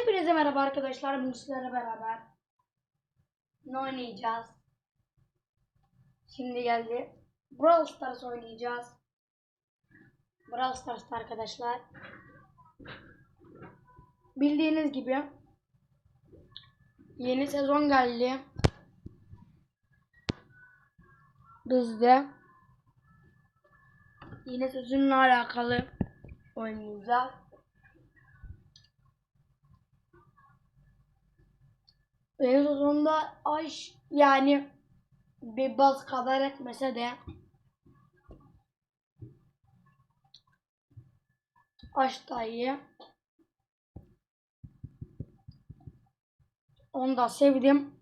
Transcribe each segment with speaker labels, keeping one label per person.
Speaker 1: Hepinize merhaba arkadaşlar. Bugün beraber ne oynayacağız? Şimdi geldi. Brawl Stars oynayacağız. Brawl Stars'ta arkadaşlar. Bildiğiniz gibi yeni sezon geldi. Bizde yeni sezonla alakalı oynayacağız. En sonunda Aş yani bir baz kadar etmese de Aş da iyi. Onu da sevdim.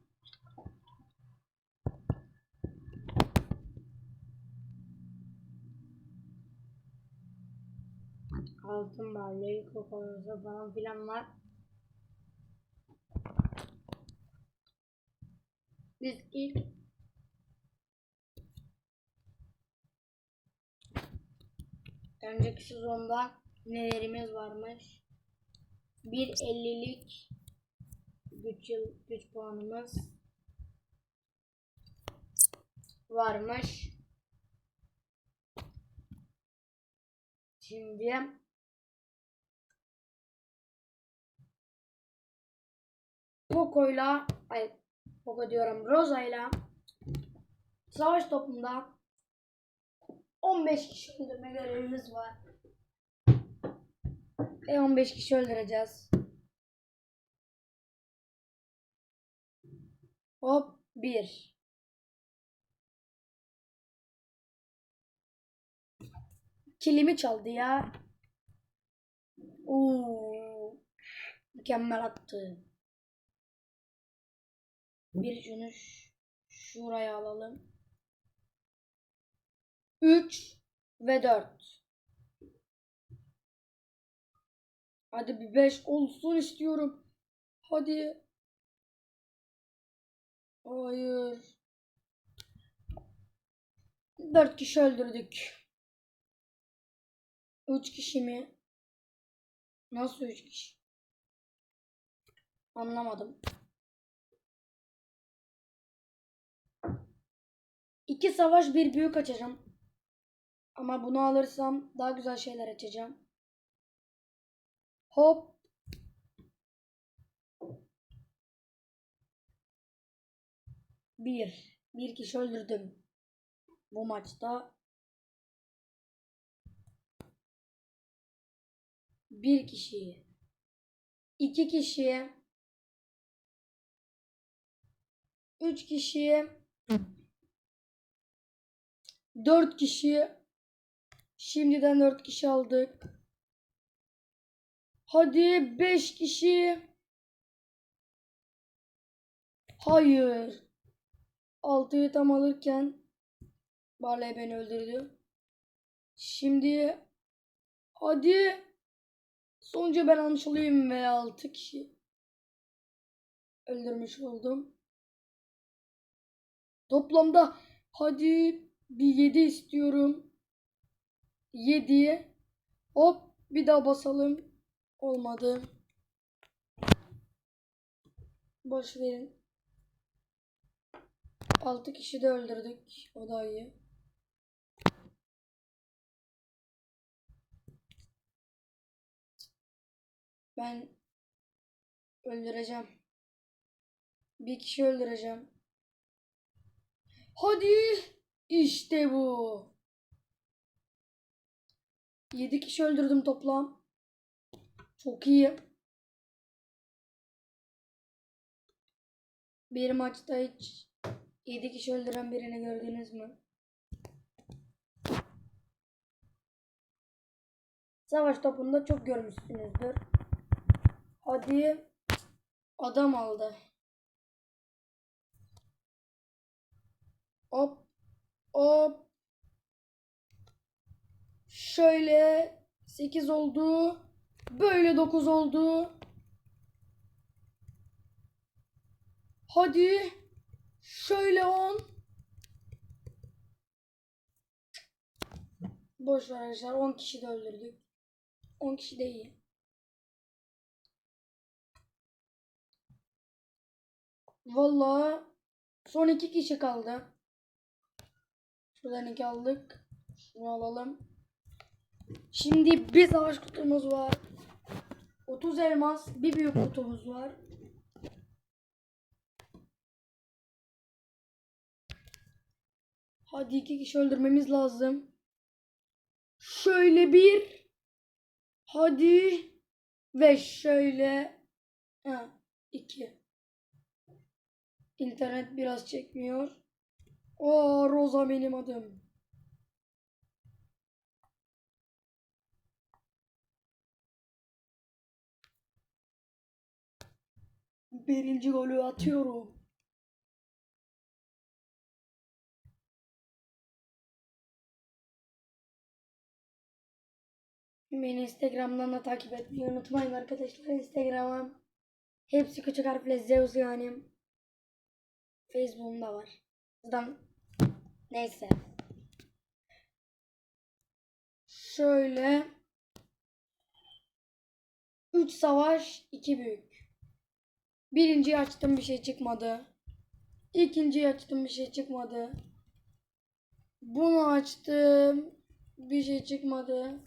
Speaker 1: Altın ballayı, kokoreçi falan filan var. Biz ilk önceki sezonda nelerimiz varmış? Bir 50'lik güç yıl güç puanımız varmış. Şimdi Poco'yla ay Poco diyorum Rosa'yla savaş topunda 15 kişi öldürme görevimiz var. Ve 15 kişi öldüreceğiz. Hop 1 Kilimi çaldı ya. Oo. Mükemmel attı. Bir şunu şuraya alalım. 3 ve 4. Hadi bir 5 olsun istiyorum. Hadi. Hayır. 4 kişi öldürdük. 3 kişi mi? Nasıl 3 kişi? Anlamadım. İki savaş bir büyük açacağım. Ama bunu alırsam daha güzel şeyler açacağım. Hop. Bir. Bir kişi öldürdüm. Bu maçta. Bir kişiyi. iki kişiye. Üç kişiye. 4 kişi şimdiden 4 kişi aldık. Hadi 5 kişi. Hayır. 6'yı tam alırken Barley beni öldürdü. Şimdi hadi sonucu ben almış olayım ve 6 kişi öldürmüş oldum. Toplamda hadi bir 7 istiyorum. 7. Hop bir daha basalım. Olmadı. Boş verin. 6 kişi de öldürdük. O da iyi. Ben öldüreceğim. Bir kişi öldüreceğim. Hadi. İşte bu. 7 kişi öldürdüm toplam. Çok iyi. Bir maçta hiç 7 kişi öldüren birini gördünüz mü? Savaş topunda çok görmüşsünüzdür. Hadi adam aldı. Hop hop. Şöyle 8 oldu. Böyle 9 oldu. Hadi. Şöyle 10. Boş ver arkadaşlar. 10 kişi de öldürdük. 10 kişi de iyi. Vallahi son iki kişi kaldı. Şuradan iki aldık. Şunu alalım. Şimdi bir savaş kutumuz var. 30 elmas, bir büyük kutumuz var. Hadi iki kişi öldürmemiz lazım. Şöyle bir. Hadi. Ve şöyle. Ha, iki. İnternet biraz çekmiyor. O Rosa benim adım. Birinci golü atıyorum. Beni Instagram'dan da takip etmeyi unutmayın arkadaşlar. Instagram'ım hepsi küçük harfle Zeus yani. Facebook'um da var. Buradan neyse. Şöyle 3 savaş 2 büyük. Birinciyi açtım bir şey çıkmadı. İkinciyi açtım bir şey çıkmadı. Bunu açtım bir şey çıkmadı.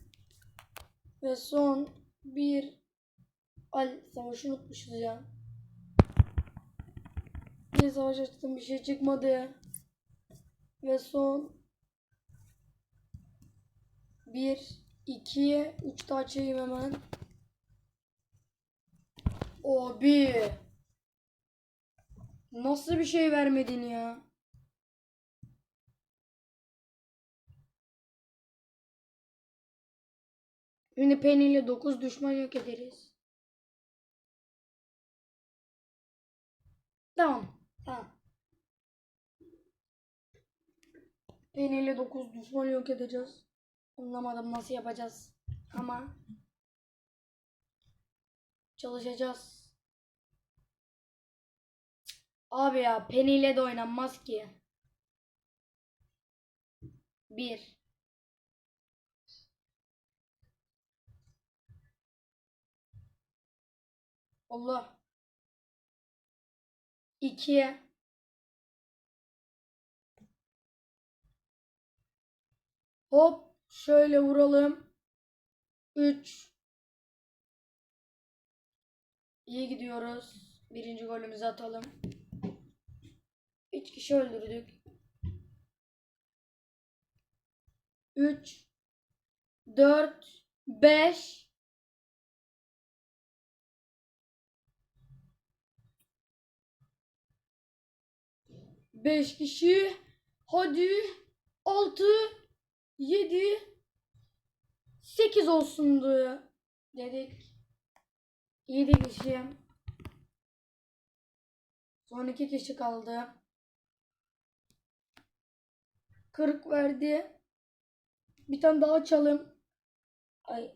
Speaker 1: Ve son bir Al savaşı unutmuşuz ya. Bir savaş açtım bir şey çıkmadı. Ve son bir, iki, üç de açayım hemen. Abi. Nasıl bir şey vermedin ya? Şimdi Penny ile 9 düşman yok ederiz. Tamam. Tamam. Penny ile 9 düşman yok edeceğiz. Anlamadım nasıl yapacağız. Ama çalışacağız. Abi ya Penny ile de oynanmaz ki. Bir. Allah. İkiye. Hop. Şöyle vuralım. Üç. İyi gidiyoruz. Birinci golümüzü atalım. Üç kişi öldürdük. Üç. Dört. Beş. Beş kişi. Hadi. Altı. Yedi. Sekiz olsundu. Dedik. Yedi kişi. Son iki kişi kaldı. Kırk verdi. Bir tane daha açalım. Ay.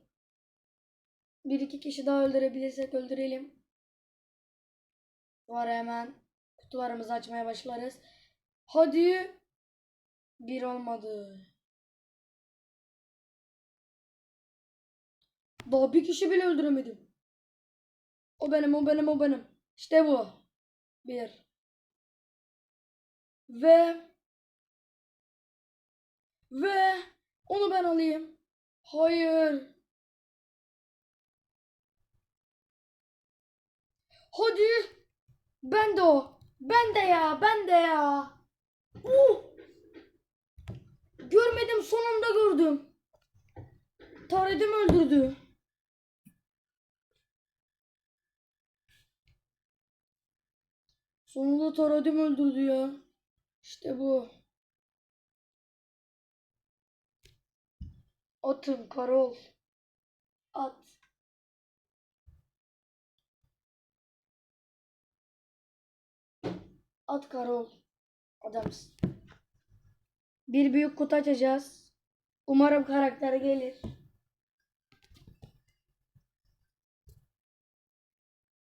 Speaker 1: Bir iki kişi daha öldürebilirsek öldürelim. Var hemen kutularımızı açmaya başlarız. Hadi. Bir olmadı. Daha bir kişi bile öldüremedim. O benim, o benim, o benim. İşte bu. Bir. Ve ve onu ben alayım. Hayır. Hadi. Ben de o. Ben de ya. Ben de ya. Uh. Görmedim sonunda gördüm. Taredim öldürdü. Sonunda Taradim öldürdü ya. İşte bu. Atım Karol. At. At Karol. Adamsın. Bir büyük kutu açacağız. Umarım karakter gelir.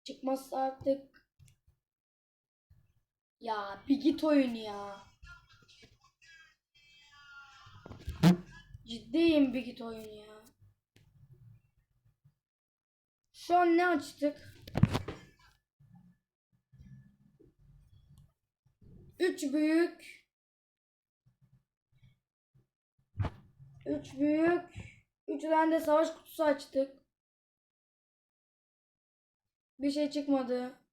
Speaker 1: Çıkmazsa artık ya bir git oyun ya. Ciddiyim bir git oyun ya. Şu an ne açtık? 3 büyük 3 büyük 3 tane de savaş kutusu açtık. Bir şey çıkmadı.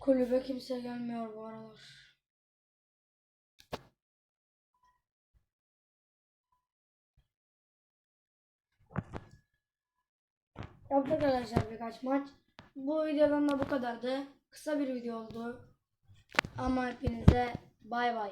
Speaker 1: Kulübe kimse gelmiyor bu aralar. Yaptık arkadaşlar birkaç maç. Bu videodan da bu kadardı. Kısa bir video oldu. Ama hepinize bay bay.